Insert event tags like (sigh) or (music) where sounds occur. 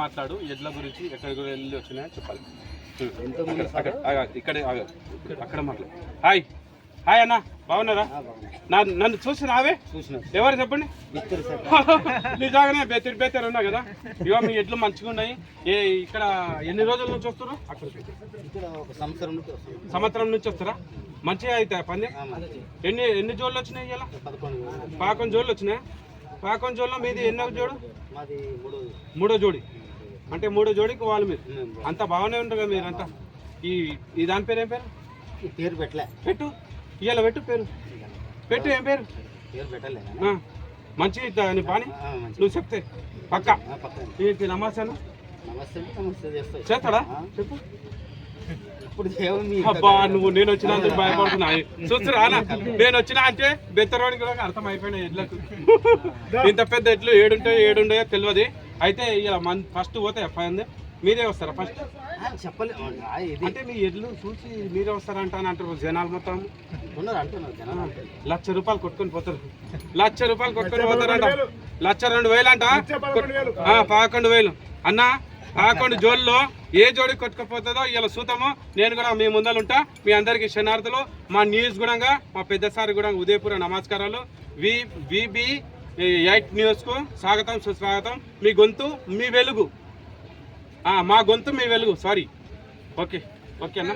మాట్లాడు ఎడ్ల గురించి ఎక్కడికి వెళ్ళి వచ్చినాయో చెప్పాలి. అక్కడ ఇక్కడ. అక్కడ మాట్లాడు. హాయ్. హాయ్ అన్న బాగున్నారా? నా నన్ను చూసి రావే? చూసిన. ఎవరు చెప్పండి? (laughs) నిజంగానే బెత్తరి బెత్తరి ఉన్నా కదా? ఇగో మీ ఎడ్లు మంచిగా ఉన్నాయి. ఏ ఇక్కడ ఎన్ని రోజుల నుంచి వస్తారు ఇక్కడ ఒక సంవత్సరం నుంచి వస్తుంది సంవత్సరం నుంచి వస్తారా? మంచిగా పంది ఆ, మంచి. ఎన్ని ఎన్ని జోళ్ళు వచ్చినాయి ఇలా పదకొండు జోళ్ళు వచ్చినాయి? పాకొంది జోళ్ళలో మీది ఎన్నో జోడు? మూడు జోడి. అంటే మూడో జోడికి వాళ్ళు మీరు? అంతా బాగానే ఉంటారు కదా మీరంతా. ఈ ఈ దాని పేరు ఏం పేరు? పేరు పెట్టలే. పెట్టు. ఇవాళ పెట్టు పేరు. పెట్టు ఏం పేరు? పేరు పెట్టలే మంచి నీ పాని నువ్వు చెప్తే. పక్క. నమస్తే నమస్తే చేస్తాడా? చెప్పు. అబ్బా నువ్వు నేను వచ్చినా అందుకు భయపడుతున్నా చూస్తురా నేను వచ్చినా అంటే బెత్తరోడికి కూడా అర్థం అయిపోయినాయి ఎడ్లకు ఇంత పెద్ద ఎడ్లు ఏడుంటాయో ఏడుంటాయో తెలియదు. అయితే ఇలా మన ఫస్ట్ పోతాయి పైంది మీరే వస్తారా ఫస్ట్? ఆ, చెప్పలే. ఆ, ఇది అంటే మీ ఎడ్లు చూసి మీరే వస్తారంట అని అంటారు జనాలు మొత్తం. ఉన్నారు అంటున్నారు జనాలు అంటారు. లక్ష రూపాయలు కొట్టుకొని పోతారు. లక్ష రూపాయలు కొట్టుకొని పోతారంట. లక్ష రెండు వేలు. అంట ఆ, పదకొండు వేలు. అన్న పదకొండు జోల్లో ఏ జోడి కొట్టుకుపోతుందో ఇలా సూతము. నేను కూడా మీ ముందలుంటా. మీ అందరికి శనార్థులు మా న్యూస్ గుడంగా మా పెద్దసారి కూడా ఉదయపూర నమస్కారాలు. వి విబి ఎయిట్ న్యూస్కు స్వాగతం సుస్వాగతం. మీ గొంతు మీ వెలుగు. మా గొంతు మీ వెలుగు. సారీ ఓకే ఓకే అన్న.